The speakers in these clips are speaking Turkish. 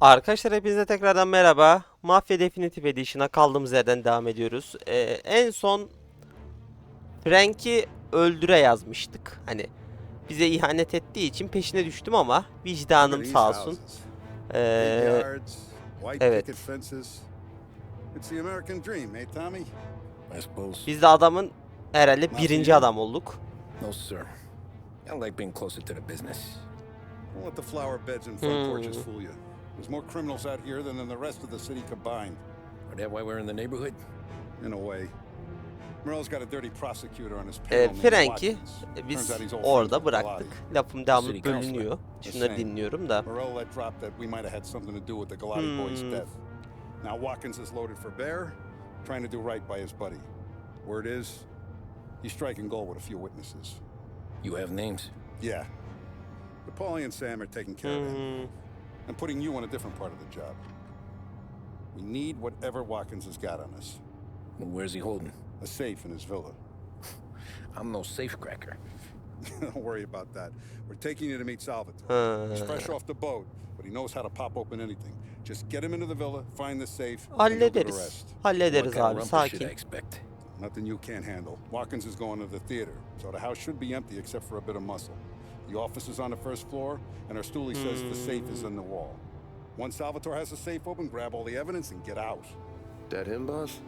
Arkadaşlar hepinize tekrardan merhaba. Mafya Definitive Edition'a kaldığımız yerden devam ediyoruz. Ee, en son Frank'i öldüre yazmıştık. Hani bize ihanet ettiği için peşine düştüm ama vicdanım sağ olsun. Ee, evet. eh, biz de adamın herhalde birinci adam olduk. No, sir. I like being closer to the business. Don't let the flower beds and front Hmm. porches fool you. There's more criminals out here than in the rest of the city combined, Are that why we're in the neighborhood? in a way. Merle's got a dirty prosecutor on his Ee, payroll named Frank'i Watkins. e, biz Turns out he's old friends orada with bıraktık. Galati. Lafım devamlı City councilor. bölünüyor. Şunları same. dinliyorum da. Morel let drop that we might have had something to do with the Galati boy's Hmm. death. Now Watkins is loaded for bear, trying to do right by his buddy. Word is, he's striking gold with a few witnesses. You have names? Yeah. But Paulie and Sam are taking care of him and putting you on a different part of the job. We need whatever Watkins has got on us. Well, where's he holding? A safe in his villa. I'm no safecracker. Don't worry about that. We're taking you to meet Salvatore. Ha. He's fresh off the boat, but he knows how to pop open anything. Just get him into the villa, find the safe, and he'll do the Hallederiz. rest. what Hallederiz kind of abi rumpus should I sakin. expect? Nothing you can't handle. Watkins is going to the theater, so the house should be empty except for a bit of muscle. The office is on the first floor, and our stoolie says the safe is in the wall. Once Salvatore has the safe open, grab all the evidence and get out. That him, boss?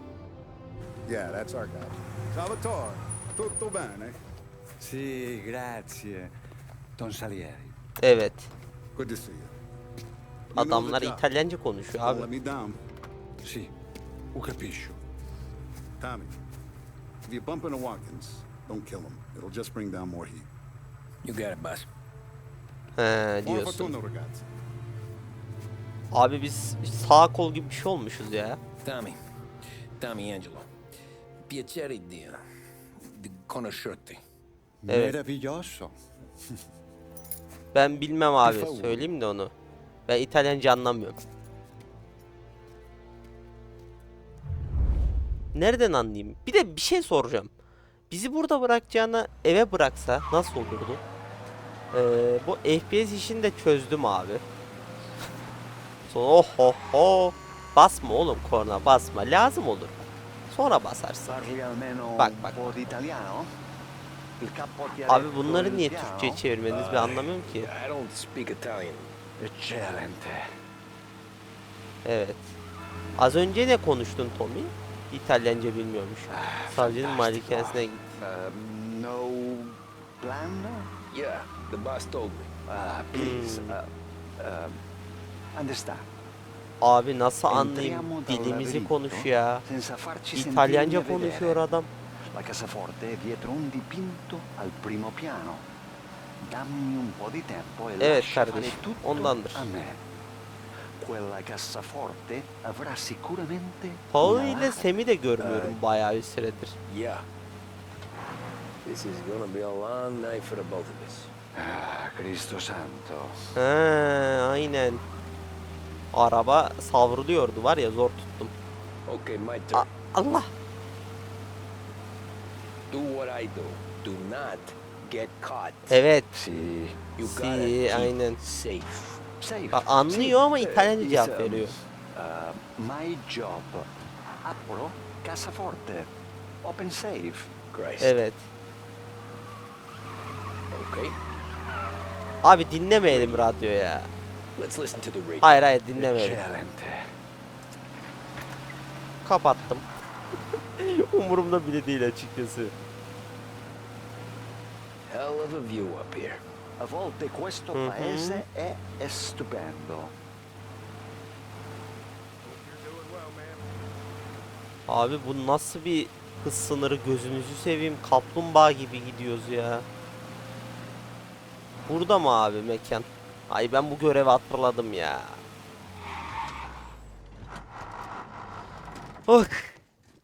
Yeah, that's our guy. Salvatore, tutto bene? Sì, grazie. Don Salieri. Evet. Good to see you. You know the Adamlar job. İtalyanca konuşuyor Don't let abi. me down. Sì, ho capisco. Tommy, if you bump into Watkins, don't kill him. It'll just bring down more heat. You got it, boss. He diyorsun. Abi biz sağ kol gibi bir şey olmuşuz ya. Tommy. Tommy Angelo. Piacere di... di conoscerti. Evet. Meraviglioso. Ben bilmem abi söyleyeyim de onu. Ben İtalyanca anlamıyorum. Nereden anlayayım? Bir de bir şey soracağım. Bizi burada bırakacağına eve bıraksa nasıl olurdu? Ee, bu FPS işini de çözdüm abi. Sonra oh oh oh. Basma oğlum korna basma. Lazım olur. Sonra basarsın. Bak, bak. Abi bunları niye? Türkçe'ye çevirmeniz ben anlamıyorum ki. Evet. Az önce ne konuştun Tommy? İtalyanca bilmiyormuş. Savcının malikanesine git. Um, no plan? Yeah, the boss told me. Ah, please. Hmm. uh, um, understand. Abi nasıl anlayayım? Dilimizi konuş ya. İtalyanca konuşuyor adam. La cassaforte è dietro un dipinto al primo piano. Dammi un po' di tempo e Evet kardeşim, ondandır. a me. Quella cassaforte avrà sicuramente Paul ile. Sam'i de görmüyorum bayağı bir süredir. Yeah. This is gonna be a long night for the both of us. Ah, Cristo santo. He aynen. Araba savruluyordu var ya zor tuttum. Okay, my A- turn. Allah. Do what I do. Do not get caught. Evet. Sì. You Si, gotta keep aynen. safe. Bak, anlıyor ama İtalyanca eh, cevap veriyor. uh, my job. Apro cassaforte. Open safe. Christ. Evet. Okay. Abi dinlemeyelim radyo ya. Let's listen to the radio. Hayır hayır dinlemeyelim. Kapattım. Umurumda bile değil açıkçası. Hell of a view up here. A volte questo Mhm. paese è stupendo. Abi bu nasıl bir hız sınırı gözünüzü seveyim kaplumbağa gibi gidiyoruz ya. Burada mı abi mekan? Ay ben bu görevi hatırladım ya. Bak.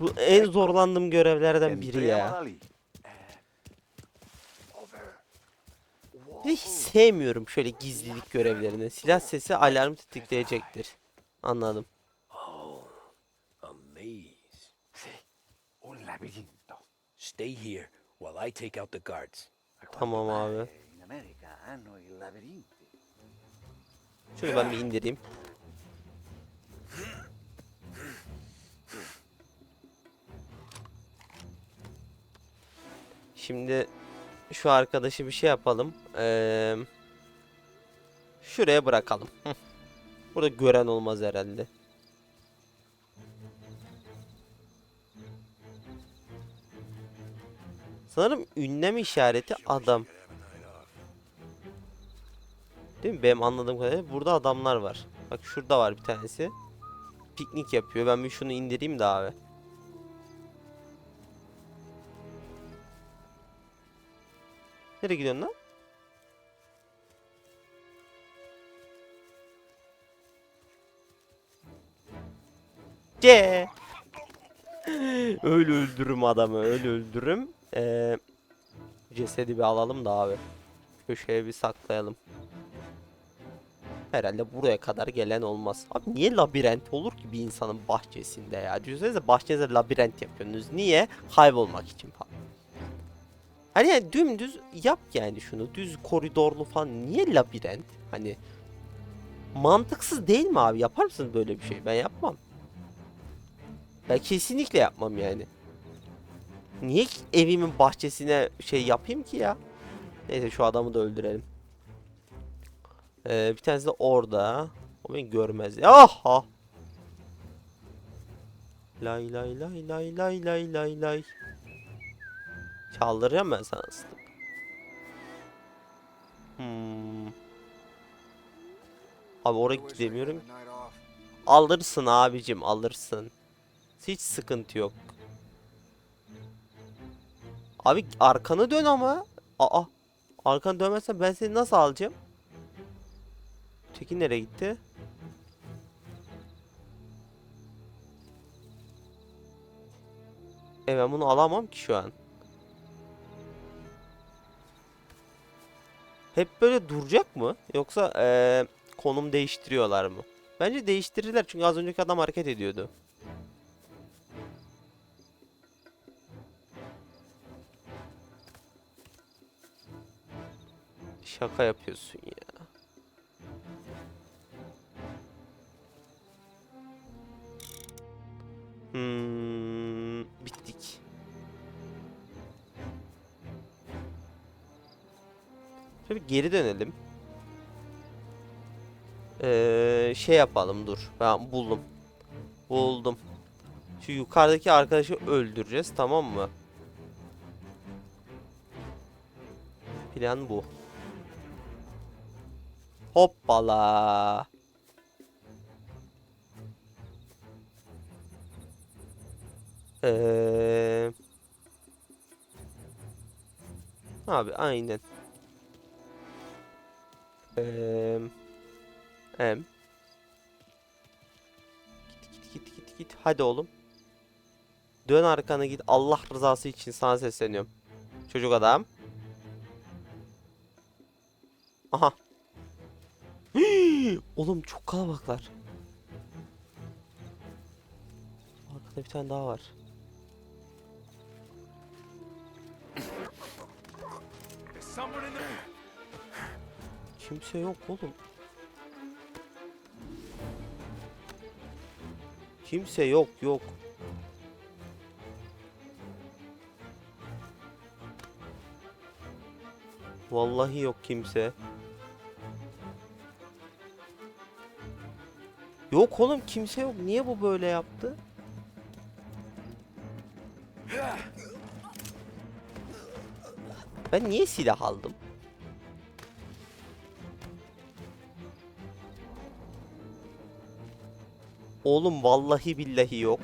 Bu en zorlandığım görevlerden biri ya. Bir de hiç sevmiyorum şöyle gizlilik görevlerini. Silah sesi alarm tetikleyecektir. Anladım. Oh, Stay here while I take out the guards. Tamam abi. Şunu ben bir indireyim. Şimdi şu arkadaşı bir şey yapalım. Ee, şuraya bırakalım. Burada gören olmaz herhalde. Sanırım ünlem işareti adam. Değil mi? Benim anladığım kadarıyla burada adamlar var. Bak şurada var bir tanesi. Piknik yapıyor. Ben bir şunu indireyim de abi. Nereye gidiyorsun lan? C. öyle öldürürüm adamı, öyle öldürürüm. Ee, cesedi bir alalım da abi. Köşeye bir saklayalım. Herhalde buraya kadar gelen olmaz. Abi niye labirent olur ki bir insanın bahçesinde ya? Düşünsenize bahçenize labirent yapıyorsunuz. Niye? Kaybolmak için falan. Hani yani dümdüz yap yani şunu. Düz koridorlu falan. Niye labirent? Hani mantıksız değil mi abi? Yapar mısınız böyle bir şey? Ben yapmam. Ben kesinlikle yapmam yani. Niye evimin bahçesine şey yapayım ki ya? Neyse şu adamı da öldürelim. Ee, bir tanesi de orada. O beni görmez. Aha! Lay lay lay lay lay lay lay lay. Çaldıracağım ben sana ıslık. Hmm. Abi oraya gidemiyorum. Alırsın abicim alırsın. Hiç sıkıntı yok. Abi arkanı dön ama. Aa. Arkanı dönmezsen ben seni nasıl alacağım? Tekin nereye gitti? E ben bunu alamam ki şu an. Hep böyle duracak mı? Yoksa eee, konum değiştiriyorlar mı? Bence değiştirirler çünkü az önceki adam hareket ediyordu. Şaka yapıyorsun ya. Geri dönelim. Ee, şey yapalım dur. Ben buldum. Buldum. Şu yukarıdaki arkadaşı öldüreceğiz tamam mı? Plan bu. Hoppala. Ee, abi aynen. Ee, em. Git git git git git. Hadi oğlum. Dön arkana git. Allah rızası için sana sesleniyorum. Çocuk adam. Aha. Oğlum çok kalabalıklar. Arkada bir tane daha var. Kimse yok oğlum. Kimse yok yok. Vallahi yok kimse. Yok oğlum kimse yok. Niye bu böyle yaptı? Ben niye silah aldım? Oğlum vallahi billahi yok.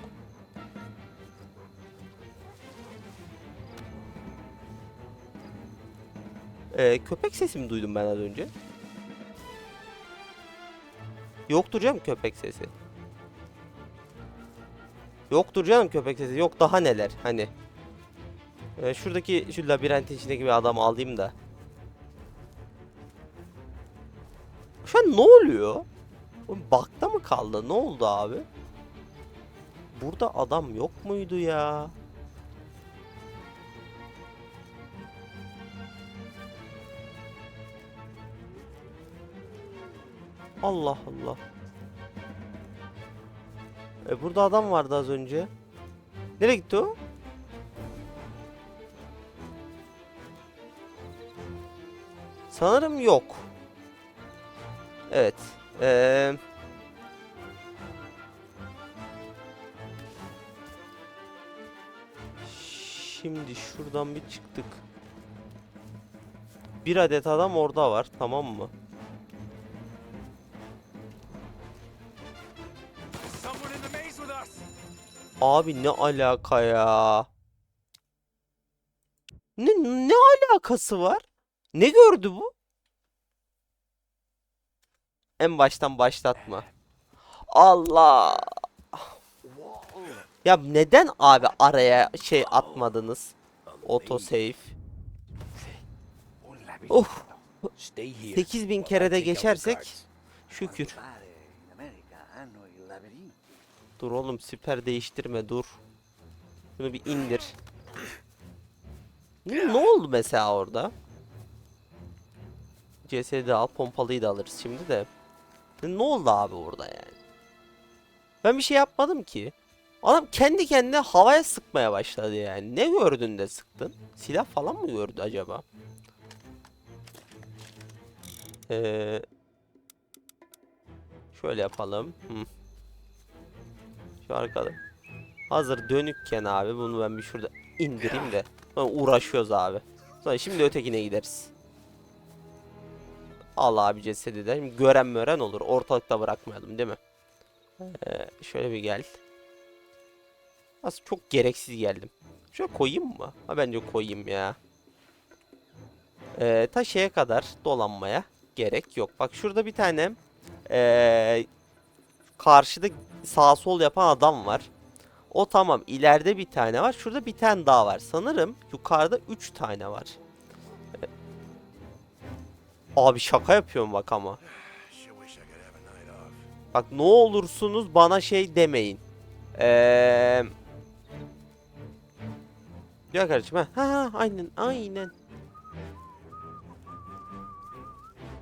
Ee, köpek sesi mi duydum ben az önce? Yoktur canım köpek sesi. Yoktur canım köpek sesi. Yok daha neler hani. Ee, şuradaki şu labirentin içindeki bir adamı alayım da. Şu an ne oluyor? Oğlum Bakta kaldı? Ne oldu abi? Burada adam yok muydu ya? Allah Allah. E burada adam vardı az önce. Nereye gitti o? Sanırım yok. Evet. Eee... Şimdi şuradan bir çıktık. Bir adet adam orada var, tamam mı? Abi ne alaka ya? Ne ne alakası var? Ne gördü bu? En baştan başlatma. Allah. Ya neden abi araya şey atmadınız? Autosave. Of. Stay here. 8000 while I kere de geçersek şükür. Dur oğlum süper değiştirme dur. Şunu bir indir. Ne, ne oldu mesela orada? CS'de al pompalıyı da alırız şimdi de. Ne oldu abi orada yani? Ben bir şey yapmadım ki. Adam kendi kendine havaya sıkmaya başladı yani. Ne gördün de sıktın? Silah falan mı gördü acaba? Ee, şöyle yapalım. Şu arkada. Hazır dönükken abi bunu ben bir şurada indireyim de. Sonra uğraşıyoruz abi. Sonra şimdi ötekine gideriz. Al abi cesedi de. Şimdi gören mören olur. Ortalıkta bırakmayalım değil mi? Ee, şöyle bir gel. Aslında çok gereksiz geldim. Şöyle koyayım mı? Ha bence koyayım ya. Ee, ta kadar dolanmaya gerek yok. Bak şurada bir tane ee, karşıda sağ sol yapan adam var. O tamam. İleride bir tane var. Şurada bir tane daha var. Sanırım yukarıda 3 tane var. Ee, Abi şaka yapıyorum bak ama. Bak ne olursunuz bana şey demeyin. Eee... Ya kardeşim ha, ha ha, aynen aynen.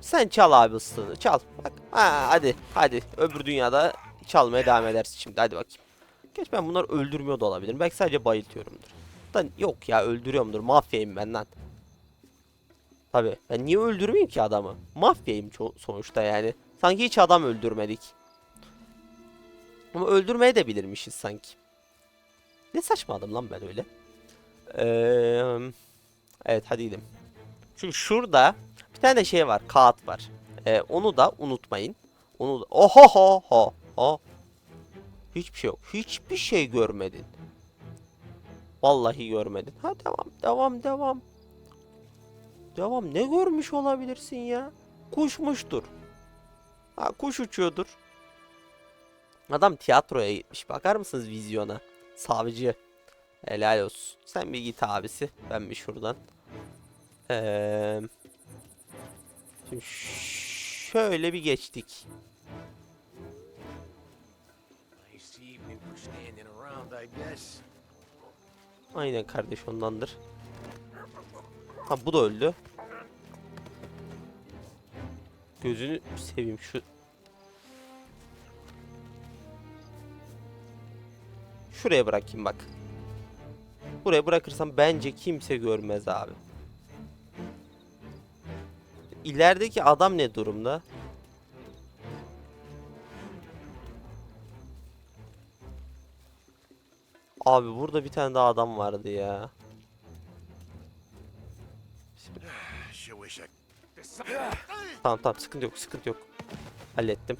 Sen çal abi ıslığını çal. Bak ha, hadi hadi öbür dünyada çalmaya devam edersin şimdi hadi bakayım. Geç ben bunları öldürmüyor da olabilirim. Belki sadece bayıltıyorumdur. Da yok ya öldürüyorumdur. Mafyayım ben lan. Tabi ben niye öldürmeyeyim ki adamı? Mafyayım sonuçta yani. Sanki hiç adam öldürmedik. Ama öldürmeye de bilirmişiz sanki. Ne saçma adam lan ben öyle. Eee, evet hadi gidelim. Çünkü şurada bir tane şey var. Kağıt var. Ee, onu da unutmayın. Onu da... Oho ho ho ho. Hiçbir şey yok. Hiçbir şey görmedin. Vallahi görmedin. Ha devam devam devam. Devam ne görmüş olabilirsin ya? Kuşmuştur. Ha kuş uçuyordur. Adam tiyatroya gitmiş. Bakar mısınız vizyona? Savcı. Helal olsun. Sen bir git abisi. Ben bir şuradan. Eee... Şimdi şöyle bir geçtik. Aynen kardeş ondandır. Ha bu da öldü. Gözünü seveyim şu. Şuraya bırakayım bak. Buraya bırakırsam bence kimse görmez abi. İlerideki adam ne durumda? Abi burada bir tane daha adam vardı ya. Tamam tamam sıkıntı yok sıkıntı yok. Hallettim.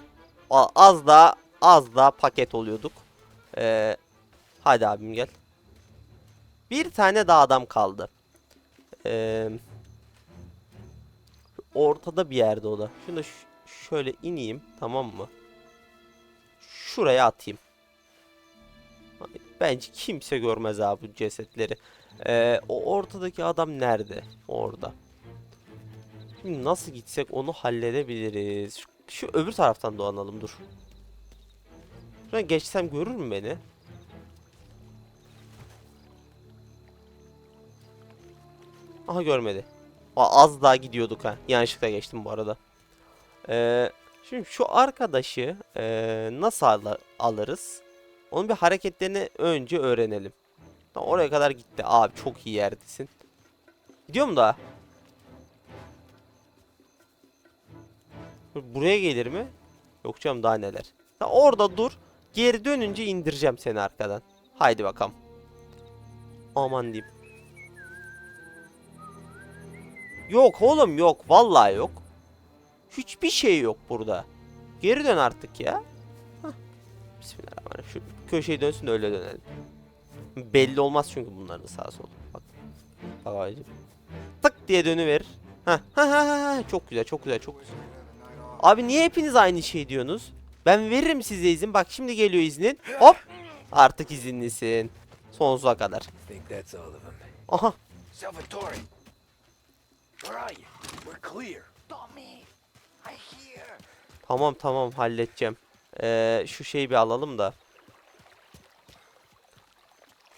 Az daha az daha paket oluyorduk. Ee, hadi abim gel. Bir tane daha adam kaldı. Ee, ortada bir yerde o da. Şunu da şöyle ineyim tamam mı? Şuraya atayım. Bence kimse görmez abi bu cesetleri. Ee, o ortadaki adam nerede? Orada. Şimdi nasıl gitsek onu halledebiliriz. Şu, şu öbür taraftan dolanalım dur. Şuradan geçsem görür mü beni? Aha görmedi. Az daha gidiyorduk ha. Yanlışlıkla geçtim bu arada. Ee, şimdi şu arkadaşı ee, nasıl al- alırız? Onun bir hareketlerini önce öğrenelim. Tamam, oraya kadar gitti. Abi çok iyi yerdesin. Gidiyor mu daha? Buraya gelir mi? Yok canım daha neler. Sen orada dur. Geri dönünce indireceğim seni arkadan. Haydi bakalım. Aman diyeyim. Yok oğlum yok. Vallahi yok. Hiçbir şey yok burada. Geri dön artık ya. Hah. Bismillahirrahmanirrahim. Şu köşeyi dönsün de öyle dönelim. Belli olmaz çünkü bunların sağa solu. Bak. Bak abicim. Tık diye dönüverir. Ha ha ha ha. Çok güzel, çok güzel, çok güzel. Abi niye hepiniz aynı şey diyorsunuz? Ben veririm size izin. Bak şimdi geliyor iznin. Hop. Artık izinlisin. Sonsuza kadar. Aha. Where are you? We're clear. Tommy, I hear. Tamam tamam halledeceğim. Ee, şu şeyi bir alalım da.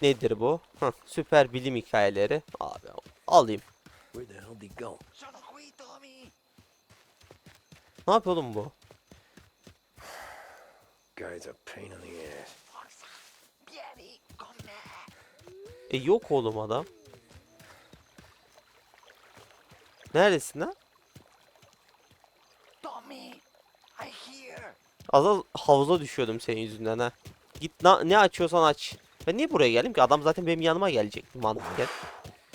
Nedir bu? Hah, süper bilim hikayeleri. Abi alayım. Where the hell did go? Ne yapıyor oğlum bu? Guy's a pain in the ass. E yok oğlum adam. Neredesin lan? Tommy, I hear. Az az havuza düşüyordum senin yüzünden ha. Git na- ne açıyorsan aç. Ben niye buraya geldim ki? Adam zaten benim yanıma gelecekti mantıken.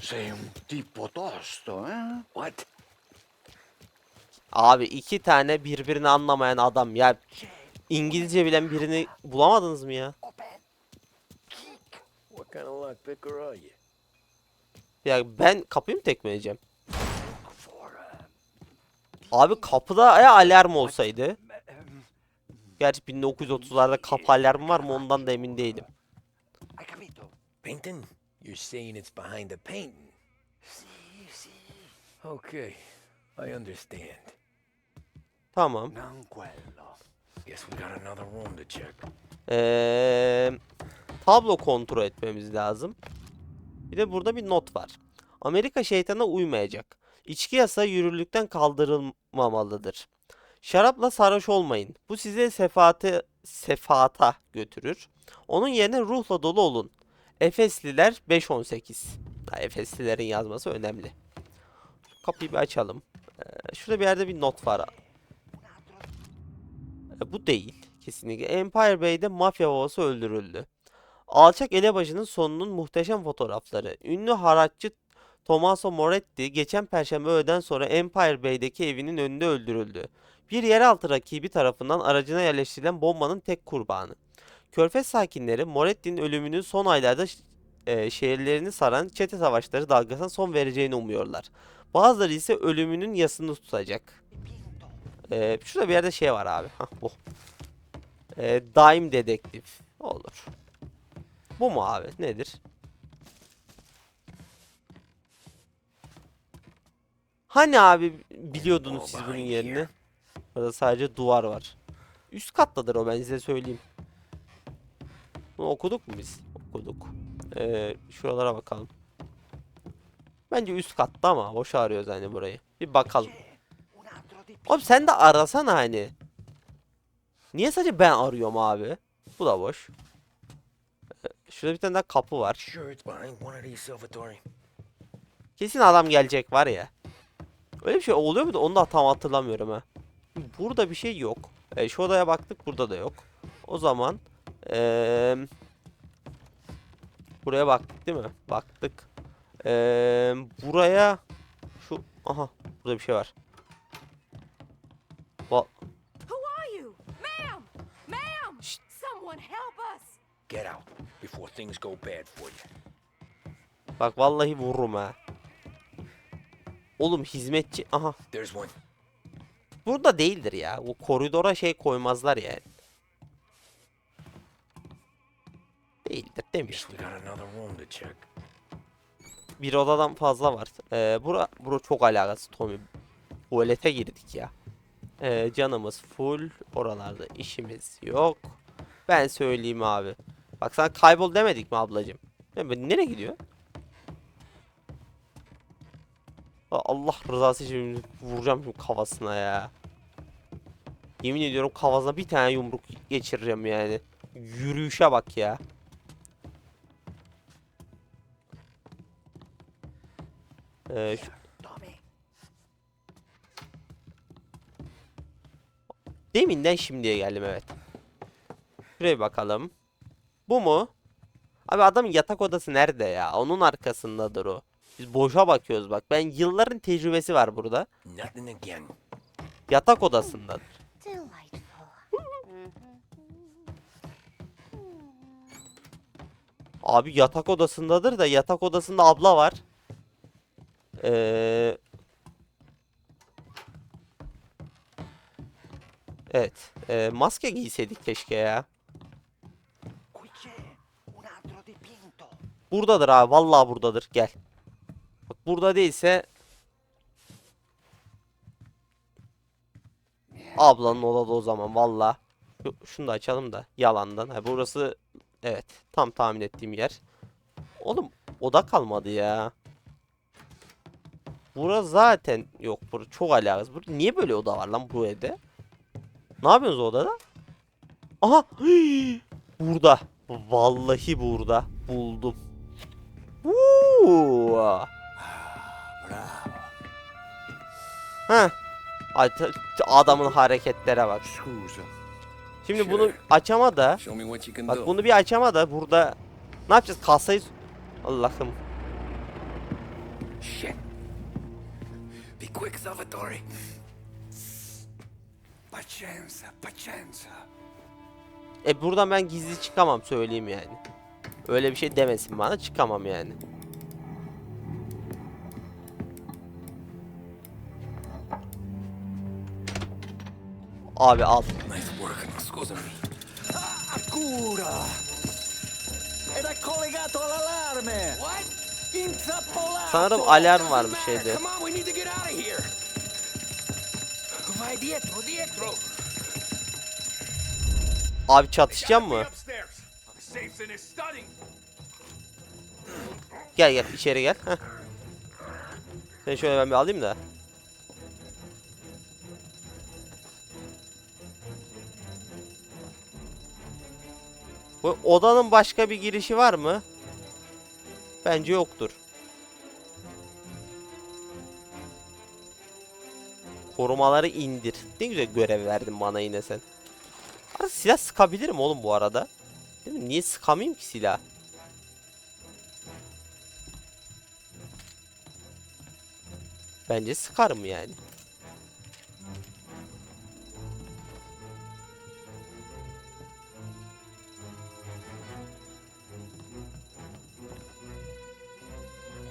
Sei un tipo tosto, eh? What? Abi iki tane birbirini anlamayan adam ya. İngilizce bilen birini bulamadınız mı ya? Ya ben kapıyı mı tekmeleyeceğim? Abi kapıda ya alarm olsaydı. Gerçi 1930'larda kapı alarmı var mı ondan da emin değilim. Painting? You're saying it's behind the painting. Okay, I understand. Tamam. Guess we got another room to check. Ee, tablo kontrol etmemiz lazım. Bir de burada bir not var. Amerika şeytana uymayacak. İçki yasağı yürürlükten kaldırılmamalıdır. Şarapla sarhoş olmayın. Bu size sefate, sefata götürür. Onun yerine ruhla dolu olun. Efesliler 5.18. Ha, Efeslilerin yazması önemli. Kapıyı bir açalım. Ee, şurada bir yerde bir not var. E, Bu değil. Kesinlikle. Empire Bay'de mafya babası öldürüldü. Alçak elebaşının sonunun muhteşem fotoğrafları. Ünlü haratçı Tommaso Moretti geçen perşembe öğleden sonra Empire Bay'deki evinin önünde öldürüldü. Bir yeraltı rakibi tarafından aracına yerleştirilen bombanın tek kurbanı. Körfez sakinleri Moretti'nin ölümünün son aylarda e, şehirlerini saran çete savaşları dalgasına son vereceğini umuyorlar. Bazıları ise ölümünün yasını tutacak. Ee, şurada bir yerde şey var abi. Hah bu. Ee, Daim dedektif. Olur. Bu mu abi? Nedir? Hani abi biliyordunuz siz bunun yerini? Burada sadece duvar var. Üst kattadır o ben size söyleyeyim. Bunu okuduk mu biz? Okuduk. Ee, şuralara bakalım. Bence üst katta ama boş arıyoruz hani burayı. Bir bakalım. Oğlum sen de arasana hani. Niye sadece ben arıyorum abi? Bu da boş. Ee, Şurada bir tane daha kapı var. Kesin adam gelecek var ya. Öyle bir şey oluyor mu da onu da tam hatırlamıyorum ha. Burada bir şey yok. E, şu odaya baktık burada da yok. O zaman eee, buraya baktık değil mi? Baktık. Eee, buraya şu aha burada bir şey var. Va- Who are you? Ma'am! Ma'am! Shh. Someone help us! Get out before things go bad for you. Bak vallahi vururum ha. Oğlum hizmetçi aha There's one. burada değildir ya. Bu koridora şey koymazlar yani. Değildir demiştim. Bir odadan fazla var. Ee, bura, bura çok alakası Tommy. Tuvalete girdik ya. Ee, canımız full. Oralarda işimiz yok. Ben söyleyeyim abi. Bak sana kaybol demedik mi ben- Nereye gidiyor? Aa, Allah rızası için vuracağım şimdi kafasına ya. Yemin ediyorum kafasına bir tane yumruk geçireceğim yani. Yürüyüşe bak ya. Ee, şu-. Deminden şimdiye geldim evet. Şuraya bakalım. Bu mu? Abi adamın yatak odası nerede ya? Onun arkasındadır o. Biz boşa bakıyoruz bak. Ben yılların tecrübesi var burada. Nothing again. Yatak odasındadır. Delightful. Abi yatak odasındadır da yatak odasında abla var. Ee... Evet. ee, maske giyseydik keşke ya. Buradadır abi. Vallahi buradadır. Gel. Burada değilse Ablanın odada o zaman valla. Şu- Şunu da açalım da yalandan. Ha, burası evet tam tahmin ettiğim yer. Oğlum oda kalmadı ya. Burası zaten yok. Burası çok alakasız. Burada niye böyle oda var lan bu evde? Ne yapıyorsunuz odada? Aha! Burada. Vallahi burada. Buldum. Uuu. Ha. Adamın hareketlere bak. Şimdi bunu açama da bak bunu bir açama da burada ne yapacağız? Kasayı Allah'ım. Shit. Be quick, Salvatore. Pazienza, pazienza. E buradan ben gizli çıkamam söyleyeyim yani. Öyle bir şey demesin bana çıkamam yani. Abi al. Cura! Era collegato all'allarme! What? Sanırım alarm varmış matter. şeyde. Come on, we need to get out of here. Vai dietro, dietro. Abi çatışacağım mı? Gel gel içeri gel. Heh. Seni şöyle ben bir alayım da. Bu odanın başka bir girişi var mı? Bence yoktur. Korumaları indir. Ne güzel görev verdin bana yine sen. Artık silah sıkabilirim oğlum bu arada. Değil mi? Niye sıkamayayım ki silah? Bence sıkarım yani.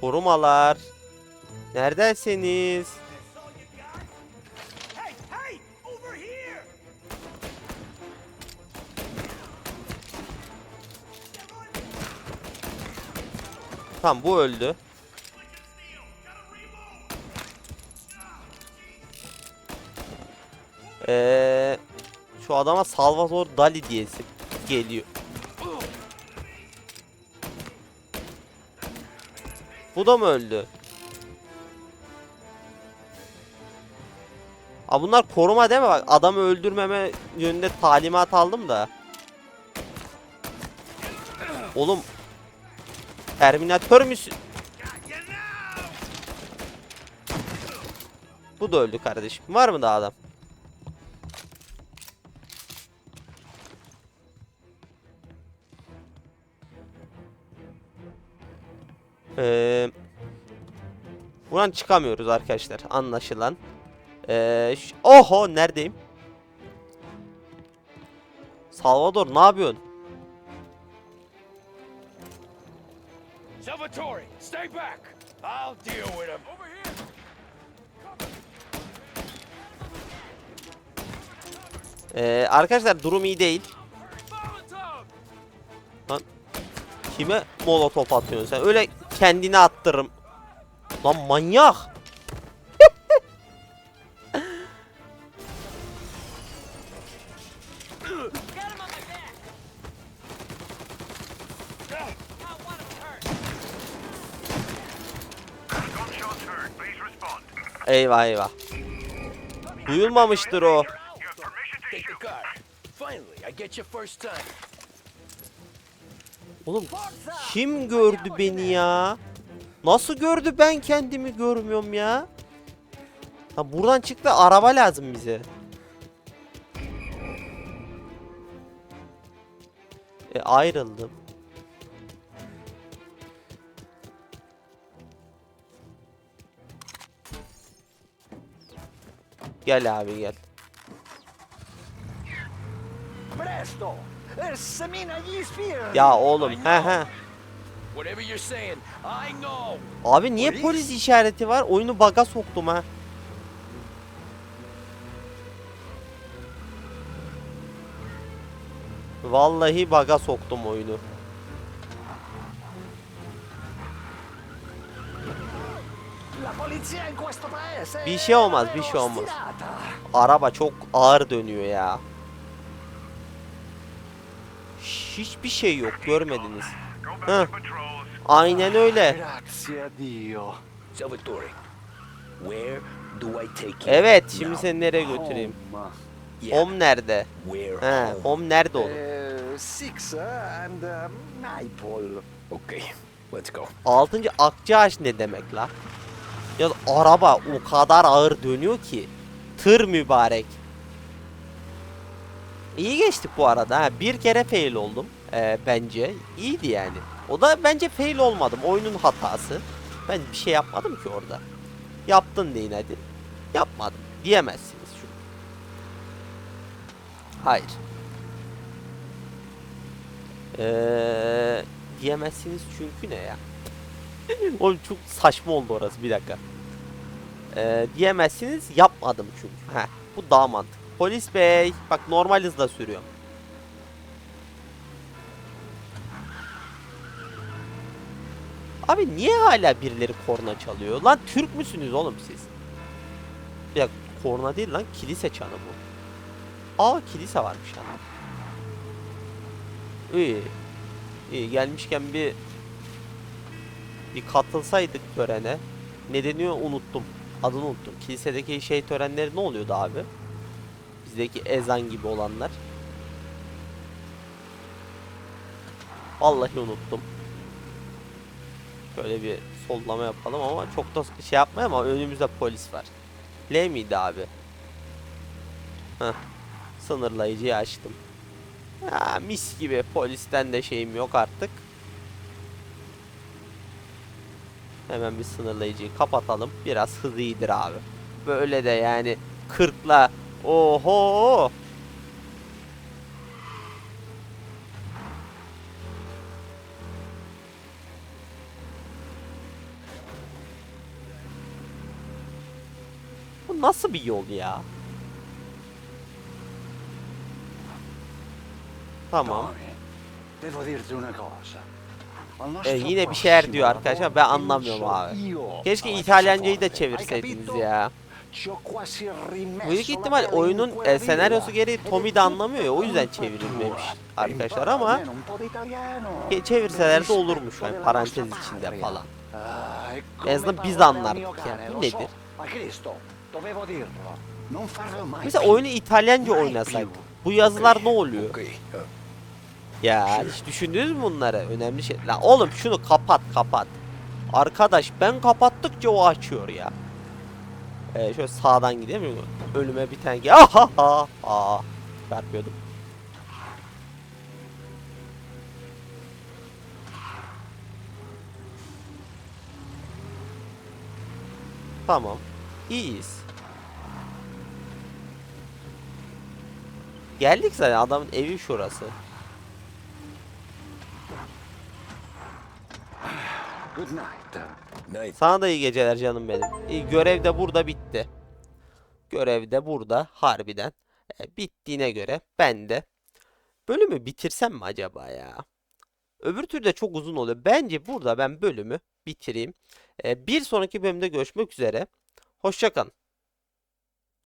Korumalar. Neredesiniz? Tamam bu öldü. Ee, şu adama Salvador Dali diyesi geliyor. Bu da mı öldü? Aa bunlar koruma değil mi? Bak adamı öldürmeme yönünde talimat aldım da. Oğlum Terminatör müsün? Bu da öldü kardeşim. Var mı daha adam? Ee, buradan çıkamıyoruz arkadaşlar. Anlaşılan. Ee, oho neredeyim? Salvador ne yapıyorsun? Salvatore, stay back. I'll deal with him. Over here. Ee, arkadaşlar durum iyi değil. Molotov! Kime molotof atıyorsun sen? Öyle kendini attırırım. Lan manyak. Eyvah eyvah. Duyulmamıştır o. Oğlum kim gördü beni ya? Nasıl gördü ben kendimi görmüyorum ya? Ha buradan çık da araba lazım bize. E ayrıldım. Gel abi gel. Presto. Ya oğlum he he. Abi niye Polis? işareti var? Oyunu baga soktum ha. Vallahi baga soktum oyunu. Bir şey olmaz, bir şey olmaz. Araba çok ağır dönüyor ya. Hiçbir şey yok görmediniz. Heh. Aynen öyle. Evet şimdi seni nereye götüreyim? Home nerede? He, home nerede oğlum? Uh, Naples. Okay, let's go. Altıncı ne demek la? Ya araba o kadar ağır dönüyor ki. Tır mübarek. İyi geçtik bu arada. Ha. Bir kere fail oldum. Ee, bence. iyiydi yani. O da bence fail olmadım. Oyunun hatası. Ben bir şey yapmadım ki orada. Yaptın deyin hadi. Yapmadım. Diyemezsiniz çünkü. Hayır. Ee, diyemezsiniz çünkü ne ya? Oğlum çok saçma oldu orası bir dakika. Ee, diyemezsiniz yapmadım çünkü. Heh, bu daha mantıklı. Polis bey bak normal hızla sürüyorum. Abi niye hala birileri korna çalıyor? Lan Türk müsünüz oğlum siz? Dakika korna değil lan kilise çanı bu. Aa kilise varmış lan. İyi. İyi gelmişken bir bir katılsaydık törene. Ne deniyor unuttum. Adını unuttum. Kilisedeki şey törenleri ne oluyordu abi? Bizdeki ezan gibi olanlar. Vallahi unuttum. Şöyle bir sollama yapalım ama çok da şey yapmayalım ama önümüzde polis var. L miydi abi? Heh. Sınırlayıcıyı açtım. Ya mis gibi polisten de şeyim yok artık. Hemen bir sınırlayıcıyı kapatalım. Biraz hızı iyidir abi. Böyle de yani 40'la oho. Bu nasıl bir yol ya? Tamam. E, nostro yine bir şeyler diyor arkadaşlar. Ben anlamıyorum abi. Keşke İtalyancayı da çevirseydiniz ya. Büyük ihtimal oyunun e, senaryosu gereği è Tommy de anlamıyor ya o yüzden çevrilmemiş arkadaşlar ama ke- çevirseler de olurmuş yani parantez içinde falan. Ah, e En azından biz anlardık yani. Bu nedir? Mesela oyunu İtalyanca più. bu yazılar ne oluyor? Uh, Ya hiç düşündünüz mü bunları? Önemli şey. La oğlum şunu kapat kapat. Arkadaş ben kapattıkça o açıyor ya. Ee, şöyle sağdan gideyim mi? Önüme bir tane gel. Aha ha ha. Çarpıyordum. Tamam. İyiyiz. Geldik zaten adamın evi şurası. Good night. night. Sana da iyi geceler canım benim. İyi, görev de burada bitti. Görev de burada harbiden. E, bittiğine göre ben de bölümü bitirsem mi acaba ya? Öbür türlü de çok uzun oluyor. Bence burada ben bölümü bitireyim. E, bir sonraki bölümde görüşmek üzere. Hoşçakalın.